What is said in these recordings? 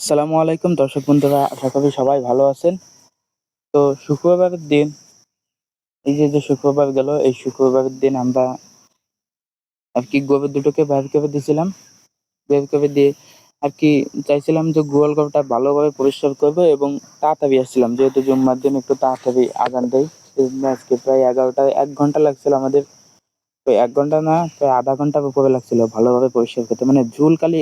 আসসালামু আলাইকুম, দর্শক বন্ধুরা, আশা করি সবাই ভালো আছেন। তো শুক্রবারের দিন, এই যে যে শুক্রবার গেল, এই শুক্রবারের দিন আমরা আর কি গরু দুটোকে বের করে দিয়েছিলাম। বের করে দিয়ে আর কি চাইছিলাম যে গোয়াল ঘরটা ভালোভাবে পরিষ্কার করব এবং তাড়াতাড়ি আসছিলাম, যেহেতু জুম্মার দিন একটু তাড়াতাড়ি আজান দেয় আজকে প্রায় এগারোটা এক ঘণ্টা লাগছিল আমাদের। তো এক ঘণ্টা না, প্রায় আধা ঘণ্টার উপরে লাগছিল ভালোভাবে পরিষ্কার করতে। মানে ঝুল খালি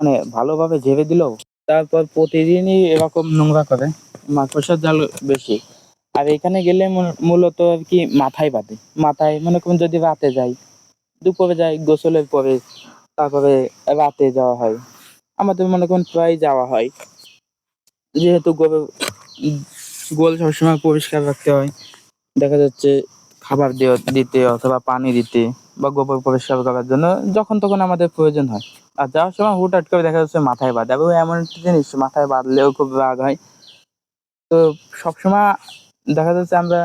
মানে ভালোভাবে ঝেড়ে দিল তারপর প্রতিদিনই এরকম নোংরা করে মাকড়সার জাল বেশি। আর এখানে গেলে মূলত আর কি মাথায় বাঁধে। মাথায় মনে করুন যদি রাতে যাই দুপুরে যাই গোসলের পরে তারপরে রাতে যাওয়া হয়। আমাদের মনে করুন প্রায় যাওয়া হয়। যেহেতু উম, গোল সবসময় পরিষ্কার রাখতে হয়। দেখা যাচ্ছে খাবার দিতে অথবা পানি দিতে। বা গোবর পরিষ্কার করার জন্য, যখন তখন আমাদের প্রয়োজন হয়। আর যাওয়ার সময় হুটহাট করে দেখা যাচ্ছে মাথায় বাঁধে। এবং এমন একটা জিনিস, মাথায় বাঁধলেও খুব রাগ হয়। তো সবসময় দেখা যাচ্ছে আমরা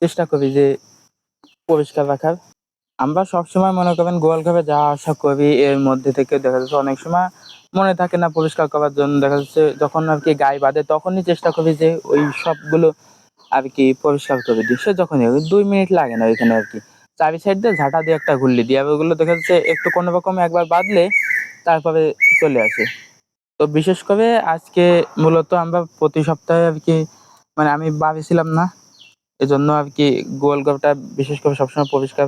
চেষ্টা করি যে পরিষ্কার রাখার। আমরা সবসময় মনে করেন গোয়াল ঘরে যাওয়া আসা করি, এর মধ্যে থেকে দেখা যাচ্ছে অনেক সময় মনে থাকে না পরিষ্কার করার জন্য। দেখা যাচ্ছে যখন আর কি গায়ে বাঁধে, তখনই চেষ্টা করি যে ওই সবগুলো আর কি পরিষ্কার করে দিই। সে যখনই দুই মিনিট লাগে না ওইখানে আর কি। চারি সাইড দিয়ে ঝাঁটা দিয়ে একটা ঘুরলি। দিয়ে ওগুলো দেখা যাচ্ছে একটু কোনো রকম একবার বাঁধলে তারপরে চলে আসে। তো বিশেষ করে আজকে মূলত আমরা প্রতি সপ্তাহে আর কি মানে আমি ভাবেছিলাম না, এজন্য আর কি গোয়াল ঘরটা বিশেষ করে সবসময় পরিষ্কার,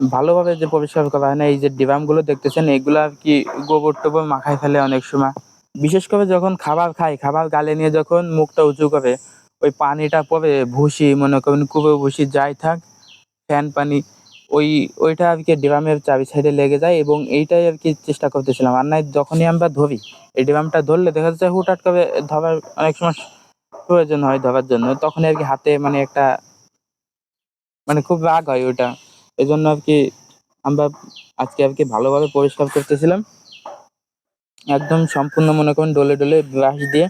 ভালোভাবে যে পরিষ্কার করা হয় না, এই যে ডিবামগুলো দেখতেছেন, এগুলো আর কি গোবর টোবর মাখায় ফেলে অনেক সময়। বিশেষ করে যখন খাবার খাই, খাবার গালে নিয়ে যখন মুখটা উঁচু করে, ওই পানিটা পরে ভুসি মনে করেন কুবো ভুসি যাই থাক ফ্যান পানি, ওই, ওইটা আর কি ড্রামের চাবি সাইডে লেগে যায় এবং এইটাই আর কি চেষ্টা করতেছিলাম। আর নাই যখনই আমরা ধরি, এই ড্রামটা ধরলে দেখা যাচ্ছে হুটহাট করে ধরার অনেক সময় প্রয়োজন হয় ধরার জন্য। তখন আর কি হাতে মানে একটা মানে খুব রাগ হয় ওটা এই জন্য আর কি আমরা আজকে আর কি ভালোভাবে পরিষ্কার করতেছিলাম। একদম সম্পূর্ণ মনে করেন ডলে ডলে ব্রাশ দিয়ে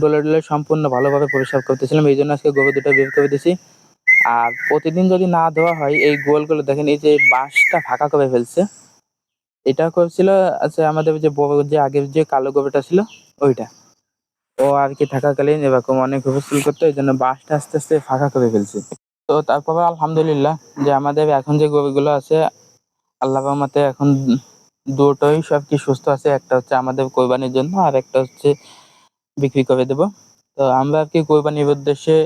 ডলে ডলে সম্পূর্ণ ভালোভাবে পরিষ্কার করতেছিলাম। এই জন্য আজকে গোবর দুটো বের করে দিছি আর প্রতিদিন যদি না ধোয়া হয়, এই গোলগুলো দেখেন, এই যে বাঁশটা ফাঁকা করে ফেলছে, এটা করছিল আচ্ছা আমাদের যে যে আগের যে কালো গোবরটা ছিল, ওইটা। ও আর কি থাকাকালীন এরকম অনেক হুলস্থুল করতো, এই জন্য বাঁশটা আস্তে আস্তে ফাঁকা করে ফেলছে। তো তারপরে আলহামদুলিল্লাহ যে আমাদের এখন যে গরুগুলো আছে আল্লাহ রহমতে এখন দুটোই সব কি সুস্থ আছে, একটা হচ্ছে আমাদের কোরবানির জন্য আর একটা হচ্ছে বিক্রি করে দেব। তো আমরা আর কি কোরবানির উদ্দেশ্যে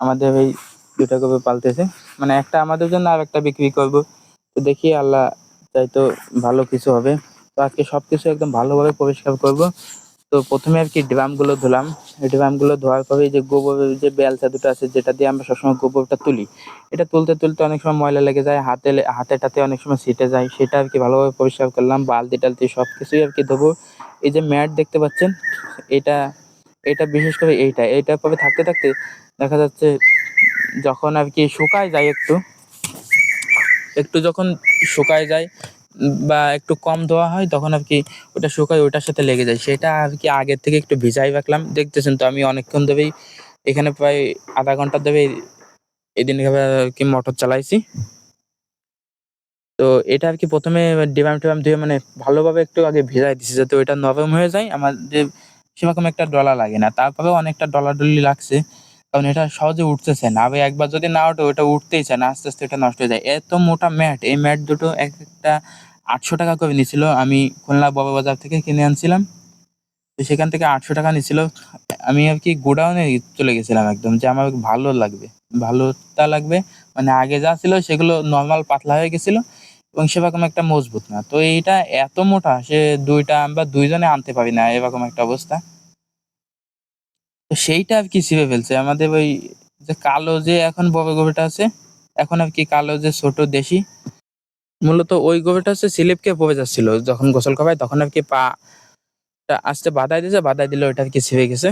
আমাদের এই দুটা গরু পালতেছে। মানে একটা আমাদের জন্য আর একটা বিক্রি করব। তো দেখি আল্লাহ চাই তো ভালো কিছু হবে। তো আজকে সবকিছু একদম ভালোভাবে পরিষ্কার করব। তো প্রথমে আর কি ড্রামগুলো ধুলাম। ড্রামগুলো ধোয়ার পরে যে গোবরের যে বেলচা দুটো আছে, যেটা দিয়ে আমরা সবসময় গোবরটা তুলি, এটা তুলতে তুলতে অনেক সময় ময়লা লেগে যায়, হাতে লে- হাতে টাতে অনেক সময় ছিটে যায়। সেটা আর কি ভালোভাবে পরিষ্কার করলাম। বালতি টালতি সব কিছুই আর কি ধোবো। এই যে ম্যাট দেখতে পাচ্ছেন, এটা এটা বিশেষ করে এইটা। এইটার পরে থাকতে থাকতে দেখা যাচ্ছে যখন আর কি শুকায় যায় একটু একটু যখন শুকায় যায় বা একটু কম ধোয়া হয়, তখন আর কি ওটা শুকায় ওটার সাথে লেগে যায়। সেটা আর কি আগের থেকে একটু ভিজাই রাখলাম। দেখতেছেন তো আমি অনেকক্ষণ ধরেই এখানে প্রায় আধা ঘণ্টা ধরে এদিন আর কি মোটর চালাইছি। তো এটা আর কি প্রথমে ডিবাম টিবাম ধুয়ে মানে ভালোভাবে একটু আগে ভেজাই দিছি যাতে ওইটা নরম হয়ে যায়। আমাদের সেরকম একটা ডলা লাগে না। তারপরেও অনেকটা ডলাডলি লাগছে। কারণ এটা সহজে উঠতেছে না। আবার একবার যদি না ওঠে, ওটা উঠতেই চায় না, আস্তে আস্তে এটা নষ্ট হয়ে যায়। এত মোটা ম্যাট, এই ম্যাট দুটো এক একটা আটশো টাকা করে নিয়েছিল আমি খুলনা বড় বাজার থেকে কিনে আনছিলাম। তো সেখান থেকে আটশো টাকা নিয়েছিল আমি আর কি গোডাউনে চলে গেছিলাম একদম, যে আমার ভালো লাগবে, ভালোটা লাগবে। মানে আগে যা ছিল সেগুলো নর্মাল পাতলা হয়ে গেছিল এবং সেরকম একটা মজবুত না। তো এইটা এত মোটা, সে দুইটা আমরা দুইজনে আনতে পারি না, এরকম একটা অবস্থা। সেইটা আর কি ছিঁড়ে ফেলছে। আমাদের ওই যে কালো যে এখন বড় গরুটা আছে, এখন আর কি কালো যে ছোট দেশি, মূলত ওই গরুটা হচ্ছে স্লিপকে পড়ে যাচ্ছিল। যখন গোসল করায় তখন আর কি পা আস্তে বাদাই দিয়েছে বাদাই দিলে ওইটা আর কি ছিঁড়ে গেছে।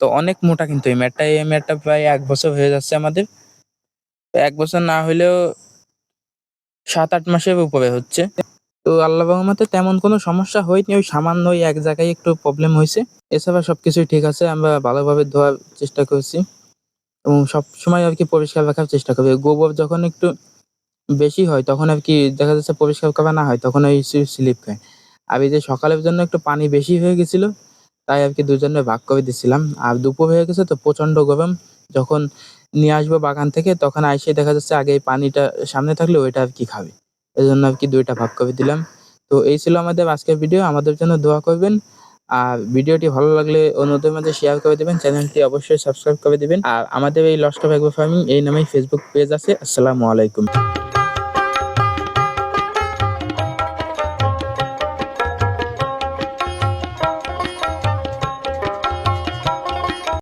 তো অনেক মোটা কিন্তু এই ম্যাটটা এই ম্যাটটা প্রায় এক বছর হয়ে যাচ্ছে আমাদের। এক বছর না হলেও সাত আট মাসের উপরে হচ্ছে। তো আল্লাহ রহমতে তেমন কোনো সমস্যা হয়নি, ওই সামান্য ওই এক জায়গায় একটু প্রবলেম হয়েছে। এছাড়া সবকিছুই ঠিক আছে, আমরা ভালোভাবে ধোয়ার চেষ্টা করছি এবং সব সময় আর কি পরিষ্কার রাখার চেষ্টা করবে। গোবর যখন একটু বেশি হয়, তখন আর কি দেখা যাচ্ছে পরিষ্কার করা না হয়, তখন ওই স্লিপ খায়। আর এই যে সকালের জন্য একটু পানি বেশি হয়ে গেছিল, তাই আর কি দুজনে ভাগ করে দিছিলাম। আর দুপুর হয়ে গেছে তো প্রচণ্ড গরম, যখন নিয়ে আসব বাগান থেকে, তখন আইসে দেখা যাচ্ছে আগে পানিটা সামনে থাকলে ওইটা আর কি খাবে। এই জন্য আর কি দুইটা ভাগ করে দিলাম। তো এই ছিল আমাদের আজকের ভিডিও আমাদের জন্য দোয়া করবেন। আর ভিডিওটি ভালো লাগলে অন্যদের মধ্যে শেয়ার করে দেবেন। চ্যানেলটি অবশ্যই সাবস্ক্রাইব করে দেবেন। আর আমাদের এই লস্ট অফ ফার্মিং এই নামেই ফেসবুক পেজ আছে। আসসালামু আলাইকুম।